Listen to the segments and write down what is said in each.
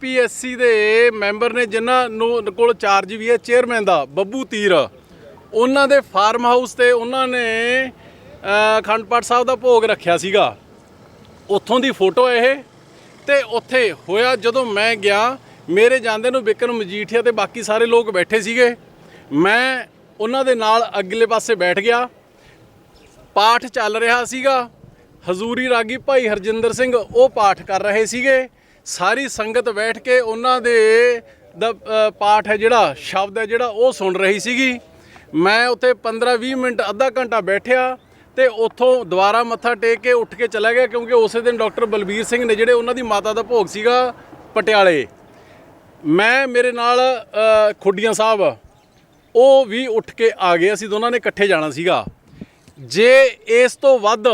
ਆਈਪੀਐਸਸੀ ਦੇ ਮੈਂਬਰ ਨੇ ਜਿਨ੍ਹਾਂ ਨੂੰ ਕੋਲ ਚਾਰਜ ਵੀ ਹੈ ਚੇਅਰਮੈਨ ਦਾ ਬੱਬੂ ਤੀਰ। ਉਹਨਾਂ ਦੇ ਫਾਰਮ ਹਾਊਸ ਤੇ ਉਹਨਾਂ ਨੇ ਅ, ਅਖੰਡ ਪਾਠ ਸਾਹਿਬ ਦਾ ਭੋਗ ਰੱਖਿਆ ਸੀਗਾ। ਉੱਥੋਂ ਦੀ ਫੋਟੋ ਇਹ। ਤੇ ਉੱਥੇ ਹੋਇਆ ਜਦੋਂ ਮੈਂ ਗਿਆ ਮੇਰੇ ਜਾਂਦੇ ਨੂੰ ਵਿਕਰਮ ਮਜੀਠੀਆ ਤੇ ਬਾਕੀ ਸਾਰੇ ਲੋਕ ਬੈਠੇ ਸੀਗੇ। ਮੈਂ ਉਹਨਾਂ ਦੇ ਨਾਲ ਅਗਲੇ ਪਾਸੇ ਬੈਠ ਗਿਆ। ਪਾਠ ਚੱਲ ਰਿਹਾ ਸੀਗਾ। ਹਜ਼ੂਰੀ ਰਾਗੀ ਭਾਈ ਹਰਜਿੰਦਰ ਸਿੰਘ ਉਹ ਪਾਠ ਕਰ ਰਹੇ ਸੀਗੇ। ਸਾਰੀ ਸੰਗਤ ਬੈਠ ਕੇ ਉਹਨਾਂ ਦੇ, ਦਾ ਪਾਠ ਹੈ ਜਿਹੜਾ, ਸ਼ਬਦ ਹੈ ਜਿਹੜਾ, ਉਹ ਸੁਣ ਰਹੀ ਸੀਗੀ। ਮੈਂ ਉੱਥੇ 15-20 ਮਿੰਟ, ਅੱਧਾ ਘੰਟਾ ਬੈਠਿਆ ਤੇ ਉੱਥੋਂ ਦੁਬਾਰਾ ਮੱਥਾ ਟੇਕ ਕੇ ਉੱਠ ਕੇ ਚਲਾ ਗਿਆ ਕਿਉਂਕਿ ਉਸੇ ਦਿਨ ਡਾਕਟਰ ਬਲਬੀਰ ਸਿੰਘ ਨੇ ਜਿਹੜੇ ਉਹਨਾਂ ਦੀ ਮਾਤਾ ਦਾ ਭੋਗ ਸੀਗਾ, ਪਟਿਆਲੇ। ਮੈਂ, ਮੇਰੇ ਨਾਲ ਖੁੱਡੀਆਂ ਸਾਹਿਬ, ਉਹ ਵੀ ਉੱਠ ਕੇ ਆ ਗਏ। ਅਸੀਂ ਦੋਨਾਂ ਨੇ ਇਕੱਠੇ ਜਾਣਾ ਸੀਗਾ। ਜੇ ਇਸ ਤੋਂ ਵੱਧ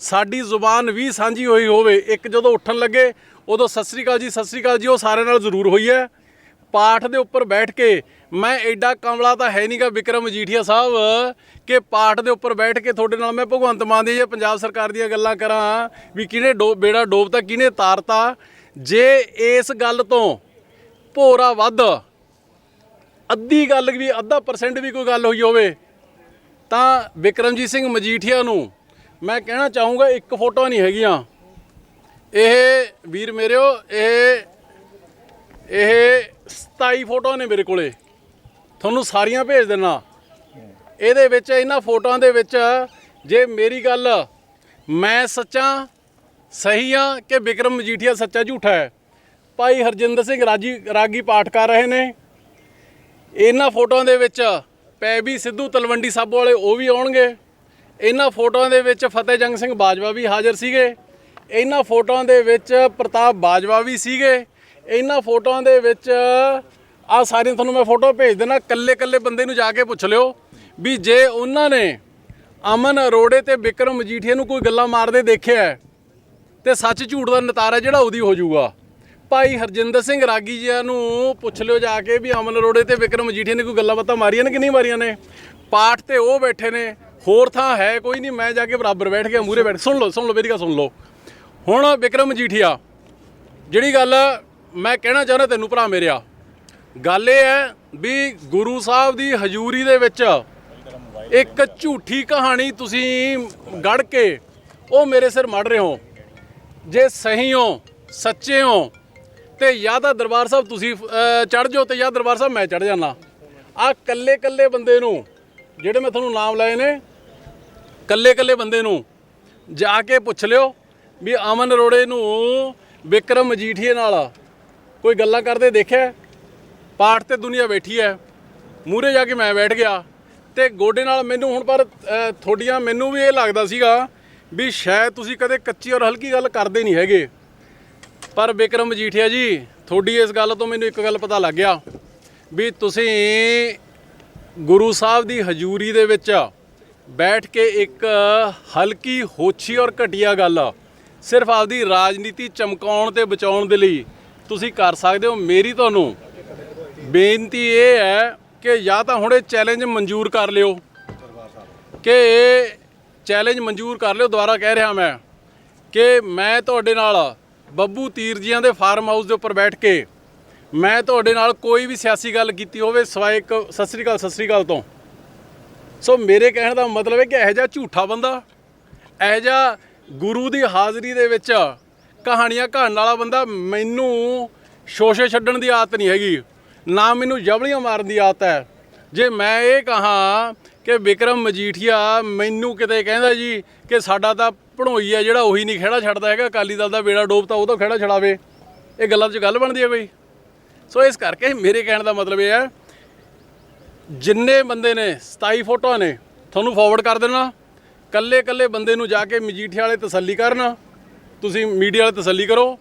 ਸਾਡੀ ਜ਼ੁਬਾਨ ਵੀ ਸਾਂਝੀ ਹੋਈ ਹੋਵੇ, ਇੱਕ ਜਦੋਂ ਉੱਠਣ ਲੱਗੇ ਉਦੋਂ ਸਤਿ ਸ੍ਰੀ ਅਕਾਲ ਜੀ, ਸਤਿ ਸ੍ਰੀ ਅਕਾਲ ਜੀ, ਉਹ ਸਾਰਿਆਂ ਨਾਲ ਜ਼ਰੂਰ ਹੋਈ ਹੈ। ਪਾਠ ਦੇ ਉੱਪਰ ਬੈਠ ਕੇ ਮੈਂ ਐਡਾ ਕਮਲਾ ਤਾਂ ਹੈ ਨਹੀਂਗਾ ਵਿਕਰਮ ਮਜੀਠੀਆ ਸਾਹਿਬ, ਕਿ ਪਾਠ ਦੇ ਉੱਪਰ ਬੈਠ ਕੇ ਤੁਹਾਡੇ ਨਾਲ ਮੈਂ ਭਗਵੰਤ ਮਾਨ ਦੀ ਜਾਂ ਪੰਜਾਬ ਸਰਕਾਰ ਦੀਆਂ ਗੱਲਾਂ ਕਰਾਂ, ਵੀ ਕਿਹਨੇ ਡੋ, ਬੇੜਾ ਡੋਬਤਾ, ਕਿਹਨੇ ਤਾਰਤਾ। ਜੇ ਇਸ ਗੱਲ ਤੋਂ ਭੋਰਾ ਵੱਧ, ਅੱਧੀ ਗੱਲ ਵੀ, ਅੱਧਾ ਪਰਸੈਂਟ ਵੀ ਕੋਈ ਗੱਲ ਹੋਈ ਹੋਵੇ, ਤਾਂ ਵਿਕਰਮਜੀਤ ਸਿੰਘ ਮਜੀਠੀਆ ਨੂੰ ਮੈਂ ਕਹਿਣਾ ਚਾਹੂੰਗਾ ਇੱਕ ਫੋਟੋ ਨਹੀਂ ਹੈਗੀਆਂ। ਇਹ ਵੀਰ ਮੇਰਿਓ, ਇਹ ਇਹ 27 ਫੋਟੋਆਂ ਨੇ ਮੇਰੇ ਕੋਲੇ। ਤੁਹਾਨੂੰ ਸਾਰੀਆਂ ਭੇਜ ਦੇਣਾ ਇਹਦੇ ਵਿੱਚ, ਇਹਨਾਂ ਫੋਟੋਆਂ ਦੇ ਵਿੱਚ ਜੇ ਮੇਰੀ ਗੱਲ ਮੈਂ ਸੱਚਾ, ਸਹੀ ਆ ਕਿ ਵਿਕਰਮ ਮਜੀਠੀਆ ਸੱਚਾ ਝੂਠਾ ਹੈ? ਭਾਈ ਹਰਜਿੰਦਰ ਸਿੰਘ ਰਾਜੀ, ਰਾਗੀ ਪਾਠ ਕਰ ਰਹੇ ਨੇ। ਇਹਨਾਂ ਫੋਟੋਆਂ ਦੇ ਵਿੱਚ ਪੈਬੀ ਸਿੱਧੂ ਤਲਵੰਡੀ ਸਾਬੋ ਵਾਲੇ ਉਹ ਵੀ ਆਉਣਗੇ। ਇਹਨਾਂ ਫੋਟੋਆਂ ਦੇ ਵਿੱਚ ਫਤਿਹ ਜੰਗ ਸਿੰਘ ਬਾਜਵਾ ਵੀ ਹਾਜ਼ਰ ਸੀਗੇ। ਇਹਨਾਂ ਫੋਟੋਆਂ ਦੇ ਵਿੱਚ ਪ੍ਰਤਾਪ ਬਾਜਵਾ ਵੀ ਸੀਗੇ। ਇਹਨਾਂ ਫੋਟੋਆਂ ਦੇ ਵਿੱਚ ਆ ਸਾਰੀਆਂ ਤੁਹਾਨੂੰ ਮੈਂ ਫੋਟੋ ਭੇਜ ਦੇਣਾ ਕੱਲੇ ਕੱਲੇ ਬੰਦੇ ਨੂੰ ਜਾ ਕੇ ਪੁੱਛ ਲਿਓ ਵੀ ਜੇ ਉਹਨਾਂ ਨੇ ਅਮਨ ਅਰੋੜੇ ਤੇ ਵਿਕਰਮ ਮਜੀਠੀਆ ਨੂੰ ਕੋਈ ਗੱਲਾਂ ਮਾਰਦੇ ਦੇਖਿਆ ਹੈ, ਤੇ ਸੱਚ ਝੂਠ ਦਾ ਨਤਾਰਾ ਜਿਹੜਾ ਉਹਦੀ ਹੋ ਜਾਊਗਾ। ਭਾਈ ਹਰਜਿੰਦਰ ਸਿੰਘ ਰਾਗੀ ਜੀ ਨੂੰ ਪੁੱਛ ਲਿਓ ਜਾ ਕੇ ਵੀ ਅਮਨ ਅਰੋੜੇ ਤੇ ਵਿਕਰਮ ਮਜੀਠੀਆ ਨੇ ਕੋਈ ਗੱਲਾਂ ਬਾਤਾਂ ਮਾਰੀਆਂ ਨੇ ਕਿ ਨਹੀਂ ਮਾਰੀਆਂ ਨੇ? ਪਾਠ ਤੇ ਉਹ ਬੈਠੇ ਨੇ ਹੋਰ ਥਾਂ ਹੈ ਕੋਈ ਨਹੀਂ ਮੈਂ ਜਾ ਕੇ ਬਰਾਬਰ ਬੈਠ ਗਿਆ ਮੂਰੇ ਬੈਠ ਸੁਣ ਲਓ ਸੁਣ ਲਓ ਮੇਰੀ ਗੱਲ ਸੁਣ ਲਓ। ਹੁਣ ਵਿਕਰਮ ਮਜੀਠੀਆ ਜਿਹੜੀ ਗੱਲ ਮੈਂ ਕਹਿਣਾ ਚਾਹੁੰਦਾ ਤੈਨੂੰ ਭਰਾ ਮੇਰਿਆ ਗੱਲ ਇਹ ਹੈ ਵੀ ਗੁਰੂ ਸਾਹਿਬ ਦੀ ਹਜ਼ੂਰੀ ਦੇ ਵਿੱਚ ਇੱਕ ਝੂਠੀ ਕਹਾਣੀ ਤੁਸੀਂ ਗੜ ਕੇ ਉਹ ਮੇਰੇ ਸਿਰ ਮੜ ਰਹੇ ਹੋ, ਜੇ ਸਹੀ ਹੋ, ਸੱਚੇ ਹੋ, ਤੇ ਜਾਂ ਤਾਂ ਦਰਬਾਰ ਸਾਹਿਬ ਤੁਸੀਂ ਚੜ ਜਾਓ ਤੇ ਜਾਂ ਦਰਬਾਰ ਸਾਹਿਬ ਮੈਂ ਚੜ ਜਾਣਾ ਆ ਕੱਲੇ ਕੱਲੇ ਬੰਦੇ ਨੂੰ, ਜਿਹੜੇ ਮੈਂ ਤੁਹਾਨੂੰ ਨਾਮ ਲਏ ਨੇ ਕੱਲੇ ਕੱਲੇ ਬੰਦੇ ਨੂੰ ਜਾ ਕੇ ਪੁੱਛ ਲਿਓ। ਵੀ ਅਮਨ ਅਰੋੜੇ ਨੂੰ ਵਿਕਰਮ ਮਜੀਠੀਏ ਨਾਲ ਕੋਈ ਗੱਲਾਂ ਕਰਦੇ ਦੇਖਿਆ? ਪਾਠ ਤੇ ਦੁਨੀਆ ਬੈਠੀ ਹੈ ਮੂਰੇ ਜਾ ਕੇ ਮੈਂ ਬੈਠ ਗਿਆ ਤੇ ਗੋਡੇ ਨਾਲ ਮੈਨੂੰ ਹੁਣ ਪਰ ਅ, ਤੁਹਾਡੀਆਂ ਮੈਨੂੰ ਵੀ ਇਹ ਲੱਗਦਾ ਸੀਗਾ ਵੀ ਸ਼ਾਇਦ ਤੁਸੀਂ ਕਦੇ ਕੱਚੀ ਔਰ ਹਲਕੀ ਗੱਲ ਕਰਦੇ ਨਹੀਂ ਹੈਗੇ। ਪਰ ਵਿਕਰਮ ਮਜੀਠੀਆ ਜੀ ਤੁਹਾਡੀ ਇਸ ਗੱਲ ਤੋਂ ਮੈਨੂੰ ਇੱਕ ਗੱਲ ਪਤਾ ਲੱਗ ਗਿਆ ਵੀ ਤੁਸੀਂ ਗੁਰੂ ਸਾਹਿਬ ਦੀ ਹਜ਼ੂਰੀ ਦੇ ਵਿੱਚ ਬੈਠ ਕੇ ਇੱਕ ਹਲਕੀ ਹੋਛੀ ਔਰ ਘਟੀਆ ਗੱਲ ਸਿਰਫ ਆਪਦੀ ਰਾਜਨੀਤੀ ਚਮਕਾਉਣ ਤੇ ਬਚਾਉਣ ਦੇ ਲਈ ਤੁਸੀਂ ਕਰ ਸਕਦੇ ਹੋ। ਮੇਰੀ ਤੁਹਾਨੂੰ ਬੇਨਤੀ ਇਹ ਹੈ ਕਿ ਜਾਂ ਤਾਂ ਹੁਣ ਇਹ ਚੈਲੰਜ ਮਨਜ਼ੂਰ ਕਰ ਲਿਓ। ਕਿ ਇਹ ਚੈਲੰਜ ਮਨਜ਼ੂਰ ਕਰ ਲਿਓ। ਦੁਬਾਰਾ ਕਹਿ ਰਿਹਾ ਮੈਂ ਕਿ ਮੈਂ ਤੁਹਾਡੇ ਨਾਲ ਬੱਬੂ ਤੀਰ ਜੀਆਂ ਦੇ ਫਾਰਮ ਹਾਊਸ ਦੇ ਉੱਪਰ ਬੈਠ ਕੇ ਮੈਂ ਤੁਹਾਡੇ ਨਾਲ ਕੋਈ ਵੀ ਸਿਆਸੀ ਗੱਲ ਕੀਤੀ ਹੋਵੇ, ਸਿਵਾਏ ਇੱਕ ਸਤਿ ਸ੍ਰੀ ਅਕਾਲ, ਸਤਿ ਸ੍ਰੀ ਅਕਾਲ ਤੋਂ। ਸੋ ਮੇਰੇ ਕਹਿਣ ਦਾ ਮਤਲਬ ਹੈ ਕਿ ਇਹੋ ਜਿਹਾ ਝੂਠਾ ਬੰਦਾ, ਇਹੋ ਜਿਹਾ ਗੁਰੂ ਦੀ ਹਾਜ਼ਰੀ ਦੇ ਵਿੱਚ ਕਹਾਣੀਆਂ ਕਹਾਣ ਵਾਲਾ ਬੰਦਾ ਮੈਨੂੰ ਸ਼ੋਸ਼ੇ ਛੱਡਣ ਦੀ ਆਦਤ ਨਹੀਂ ਹੈਗੀ, ਨਾ ਮੈਨੂੰ ਜਬਲੀਆਂ ਮਾਰਨ ਦੀ ਆਦਤ ਹੈ। ਜੇ ਮੈਂ ਇਹ ਕਹਾਂ ਕਿ ਵਿਕਰਮ ਮਜੀਠੀਆ ਮੈਨੂੰ ਕਿਤੇ ਕਹਿੰਦਾ ਜੀ ਕਿ ਸਾਡਾ ਤਾਂ ਭਣੋਈ ਹੈ, ਜਿਹੜਾ ਉਹੀ ਨਹੀਂ ਖੇੜਾ ਛੱਡਦਾ ਹੈਗਾ, ਅਕਾਲੀ ਦਲ ਦਾ ਬੇੜਾ ਡੋਬ ਤਾਂ ਉਹ ਤਾਂ ਖੇੜਾ ਛਡਾਵੇ ਇਹ ਗੱਲਾਂ 'ਚ ਗੱਲ ਬਣਦੀ ਹੈ ਬਈ। ਸੋ ਇਸ ਕਰਕੇ ਮੇਰੇ ਕਹਿਣ ਦਾ ਮਤਲਬ ਇਹ ਹੈ, ਜਿੰਨੇ ਬੰਦੇ ਨੇ 27 ਫੋਟੋਆਂ ਨੇ, ਤੁਹਾਨੂੰ ਫਾਰਵਰਡ ਕਰ ਦੇਣਾ। ਕੱਲੇ ਕੱਲੇ ਬੰਦੇ ਨੂੰ ਜਾ ਕੇ ਮਜੀਠੀਆ ਵਾਲੇ ਤਸੱਲੀ ਕਰਨ ਤੁਸੀਂ ਮੀਡੀਆ ਵਾਲੇ ਤਸੱਲੀ ਕਰੋ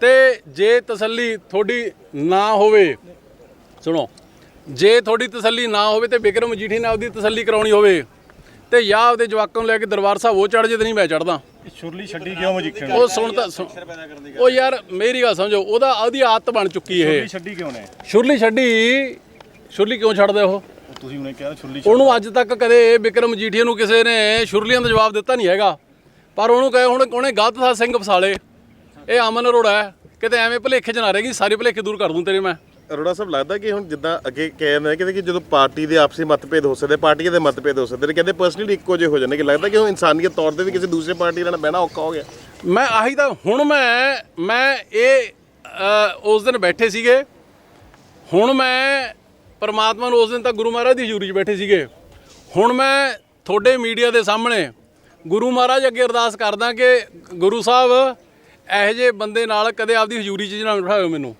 ਤੇ ਜੇ ਤਸੱਲੀ ਤੁਹਾਡੀ ਨਾ ਹੋਵੇ ਸੁਣੋ ਜੇ ਤੁਹਾਡੀ ਤਸੱਲੀ ਨਾ ਹੋਵੇ ਤੇ ਬਿਕਰਮ ਮਜੀਠੀ ਨੇ ਆਪਦੀ ਤਸੱਲੀ ਕਰਾਉਣੀ ਹੋਵੇ ਤੇ ਜਾਂ ਆਪਦੇ ਜਵਾਕਾਂ ਨੂੰ ਲੈ ਕੇ ਦਰਬਾਰ ਸਾਹਿਬ ਉਹ ਚੜ ਜੇ ਤੇ ਨਹੀਂ ਮੈਂ ਚੜਦਾ ਸ਼ੁਰਲੀ ਛੱਡੀ ਕਿਉਂ ਮਜੀਠੀਆ ਉਹ ਸੁਣ ਤਾਂ ਉਹ ਯਾਰ ਮੇਰੀ ਗੱਲ ਸਮਝੋ ਉਹਦਾ ਉਹਦੀ ਆਦਤ ਬਣ ਚੁੱਕੀ ਇਹ। ਸ਼ੁਰਲੀ ਛੱਡੀ ਕਿਉਂ ਨੇ? ਸ਼ੁਰਲੀ ਛੱਡੀ ਸ਼ੁਰਲੀ ਕਿਉਂ ਛੱਡਦੇ ਉਹ? ਤੁਸੀਂ ਉਹਨੇ ਕਿਹਾ ਸ਼ੁਰਲੀ ਉਹਨੂੰ ਅੱਜ ਤੱਕ ਕਦੇ ਵਿਕਰਮ ਜੀਠੀਆ ਨੂੰ ਕਿਸੇ ਨੇ ਸ਼ੁਰਲੀਆਂ ਦਾ ਜਵਾਬ ਦਿੱਤਾ ਨਹੀਂ ਹੈਗਾ। ਪਰ ਉਹਨੂੰ ਕਹੇ ਹੁਣ ਉਹਨੇ ਗਲਤ ਥਾ ਸਿੰਘ ਫਸਾਲੇ। ਇਹ ਅਮਨ ਅਰੋੜਾ ਹੈ। ਕਿਤੇ ਐਵੇਂ ਭੁਲੇਖੇ ਚ ਨਾ ਰਹੇਗੀ ਸਾਰੇ ਭੁਲੇਖੇ ਦੂਰ ਕਰ ਦੂੰ ਤੇਰੇ ਮੈਂ। ਅਰੋੜਾ ਸਾਹਿਬ ਲੱਗਦਾ ਕਿ ਹੁਣ ਜਿੱਦਾਂ ਅੱਗੇ ਕਹਿੰਦੇ ਕਹਿੰਦੇ ਕਿ ਜਦੋਂ ਪਾਰਟੀ ਦੇ ਆਪਸੀ ਮਤਭੇਦ ਹੋ ਸਕਦੇ ਪਾਰਟੀਆਂ ਦੇ ਮਤਭੇਦ ਹੋ ਸਕਦੇ ਨੇ ਕਹਿੰਦੇ ਪਰਸਨਲੀ ਇੱਕੋ ਜਿਹੇ ਹੋ ਜਾਂਦੇ ਕਿ ਲੱਗਦਾ ਕਿ ਹੁਣ ਇਨਸਾਨੀਅਤ ਤੌਰ ਤੇ ਵੀ ਕਿਸੇ ਦੂਸਰੇ ਪਾਰਟੀ ਨਾਲ ਬਹਿਣਾ ਔਖਾ ਹੋ ਗਿਆ। ਮੈਂ ਆਹੀ ਤਾਂ ਹੁਣ ਮੈਂ ਮੈਂ ਇਹ ਉਸ ਦਿਨ ਬੈਠੇ ਸੀਗੇ। ਹੁਣ ਮੈਂ ਪਰਮਾਤਮਾ ਨੂੰ ਉਸ ਦਿਨ ਤਾਂ ਗੁਰੂ ਮਹਾਰਾਜ ਦੀ ਹਜ਼ੂਰੀ 'ਚ ਬੈਠੇ ਸੀਗੇ। ਹੁਣ ਮੈਂ ਤੁਹਾਡੇ ਮੀਡੀਆ ਦੇ ਸਾਹਮਣੇ ਗੁਰੂ ਮਹਾਰਾਜ ਅੱਗੇ ਅਰਦਾਸ ਕਰਦਾ ਕਿ ਗੁਰੂ ਸਾਹਿਬ ਇਹੋ ਜਿਹੇ ਬੰਦੇ ਨਾਲ ਕਦੇ ਆਪਦੀ ਹਜ਼ੂਰੀ 'ਚ ਨਾ ਬਿਠਾਇਓ ਮੈਨੂੰ।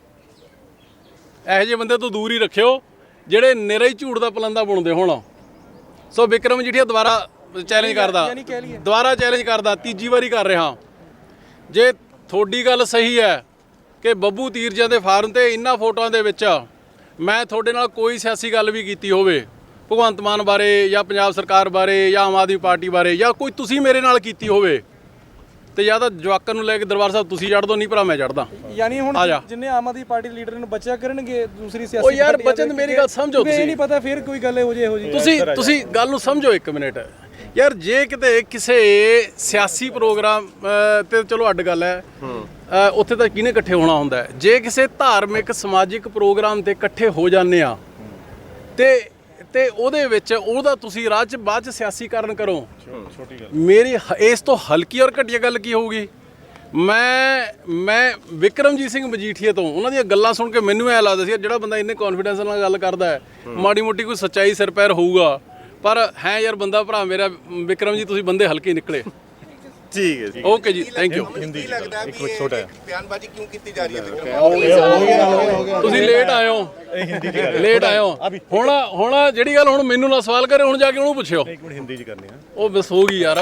ਇਹੋ ਜਿਹੇ ਬੰਦੇ ਤੋਂ ਦੂਰ ਹੀ ਰੱਖਿਓ ਜਿਹੜੇ ਨਿਰਾ ਹੀ ਝੂਠ ਦਾ ਪਲੰਦਾ ਬੁਣਦੇ ਹੋਣ। ਸੋ ਵਿਕਰਮ ਜੀਠੀਆ ਦੁਬਾਰਾ ਚੈਲੰਜ ਕਰਦਾ ਦੁਬਾਰਾ ਚੈਲੰਜ ਕਰਦਾ ਤੀਜੀ ਵਾਰੀ ਕਰ ਰਿਹਾ। ਜੇ ਤੁਹਾਡੀ ਗੱਲ ਸਹੀ ਹੈ ਕਿ ਬੱਬੂ ਤੀਰਜਾਂ ਦੇ ਫਾਰਮ ਤੇ ਇੰਨਾ ਫੋਟੋਆਂ ਦੇ ਵਿੱਚ ਮੈਂ ਤੁਹਾਡੇ ਨਾਲ ਕੋਈ ਸਿਆਸੀ ਗੱਲ ਵੀ ਕੀਤੀ ਹੋਵੇ ਭਗਵੰਤ ਮਾਨ ਬਾਰੇ ਜਾਂ ਪੰਜਾਬ ਸਰਕਾਰ ਬਾਰੇ ਜਾਂ ਆਮ ਆਦਮੀ ਪਾਰਟੀ ਬਾਰੇ ਜਾਂ ਕੋਈ ਤੁਸੀਂ ਮੇਰੇ ਨਾਲ ਕੀਤੀ ਹੋਵੇ ਤੇ ਜਾਂ ਤਾਂ ਜਵਾਕਾਂ ਨੂੰ ਲੈ ਕੇ ਦਰਬਾਰ ਸਾਹਿਬ ਤੁਸੀਂ ਚੜ੍ਹ ਦੋ ਨਹੀਂ ਭਰਾ ਮੈਂ ਚੜ੍ਹਦਾ। ਯਾਨੀ ਹੁਣ ਜਾ। ਜਿੰਨੇ ਆਮ ਆਦਮੀ ਪਾਰਟੀ ਲੀਡਰ ਨੂੰ ਬਚਿਆ ਕਰਨਗੇ ਦੂਸਰੀ ਸਿਆਸੀ ਉਹ ਯਾਰ ਬਚਨ ਮੇਰੀ ਗੱਲ ਸਮਝੋ ਤੁਸੀਂ। ਨਹੀਂ ਪਤਾ ਫਿਰ ਕੋਈ ਗੱਲ ਇਹੋ ਜਿਹੀ ਤੁਸੀਂ ਤੁਸੀਂ ਗੱਲ ਨੂੰ ਸਮਝੋ ਇੱਕ ਮਿੰਟ। ਯਾਰ ਜੇ ਕਿਤੇ ਕਿਸੇ ਸਿਆਸੀ ਪ੍ਰੋਗਰਾਮ ਤੇ ਚਲੋ ਅੱਡ ਗੱਲ ਹੈ। ਉੱਥੇ ਤਾਂ ਕਿਹਨੇ ਇਕੱਠੇ ਹੋਣਾ ਹੁੰਦਾ ਜੇ ਕਿਸੇ ਧਾਰਮਿਕ, ਸਮਾਜਿਕ ਪ੍ਰੋਗਰਾਮ ਤੇ ਇਕੱਠੇ ਹੋ ਜਾਂਦੇ ਆ, ਤੇ ਤੇ ਉਹਦੇ ਵਿੱਚ ਉਹਦਾ ਤੁਸੀਂ ਰਾਹ 'ਚ ਬਾਅਦ 'ਚ ਸਿਆਸੀਕਰਨ ਕਰੋ। ਛੋਟੀ ਗੱਲ ਮੇਰੀ ਹ- ਇਸ ਤੋਂ ਹਲਕੀ ਔਰ ਘਟੀਆ ਗੱਲ ਕੀ ਹੋਊਗੀ? ਮੈਂ ਮੈਂ ਵਿਕਰਮਜੀਤ ਸਿੰਘ ਮਜੀਠੀਏ ਤੋਂ, ਉਹਨਾਂ ਦੀਆਂ ਗੱਲਾਂ ਸੁਣ ਕੇ ਮੈਨੂੰ ਐ ਲੱਗਦਾ ਸੀ ਜਿਹੜਾ ਬੰਦਾ ਇੰਨੇ ਕੌਨਫੀਡੈਂਸ ਨਾਲ ਗੱਲ ਕਰਦਾ ਹੈ, ਮਾੜੀ ਮੋਟੀ ਕੋਈ ਸੱਚਾਈ ਸਿਰ ਪੈਰ ਹੋਊਗਾ। ਪਰ ਹੈ ਯਾਰ ਬੰਦਾ ਭਰਾ ਮੇਰਾ ਵਿਕਰਮ ਜੀ ਤੁਸੀਂ ਬੰਦੇ ਹਲਕੇ ਨਿਕਲੇ। ਠੀਕ ਹੈ ਜੀ। ਓਕੇ ਜੀ ਥੈਂਕ ਯੂ ਹਿੰਦੀ ਲੱਗਦਾ ਵੀ ਇਹ ਹੈ? ਬਿਆਨਬਾਜ਼ੀ ਕਿਉਂ ਕੀਤੀ ਜਾ ਰਹੀ ਹੈ? ਵਿਕਰਮ ਤੁਸੀਂ ਲੇਟ ਆਇਓ ਇਹ ਹਿੰਦੀ ਚ ਲੇਟ ਆਇਓ ਹੁਣ ਹੁਣ ਜਿਹੜੀ ਗੱਲ ਹੁਣ ਮੈਨੂੰ ਨਾ ਸਵਾਲ ਕਰੇ ਹੁਣ ਜਾ ਕੇ ਉਹਨੂੰ ਪੁੱਛਿਓ। ਇੱਕ ਮਿੰਟ ਹਿੰਦੀ ਚ ਕਰਨੀ ਆ। ਉਹ ਬਸ ਹੋ ਗਈ ਯਾਰ।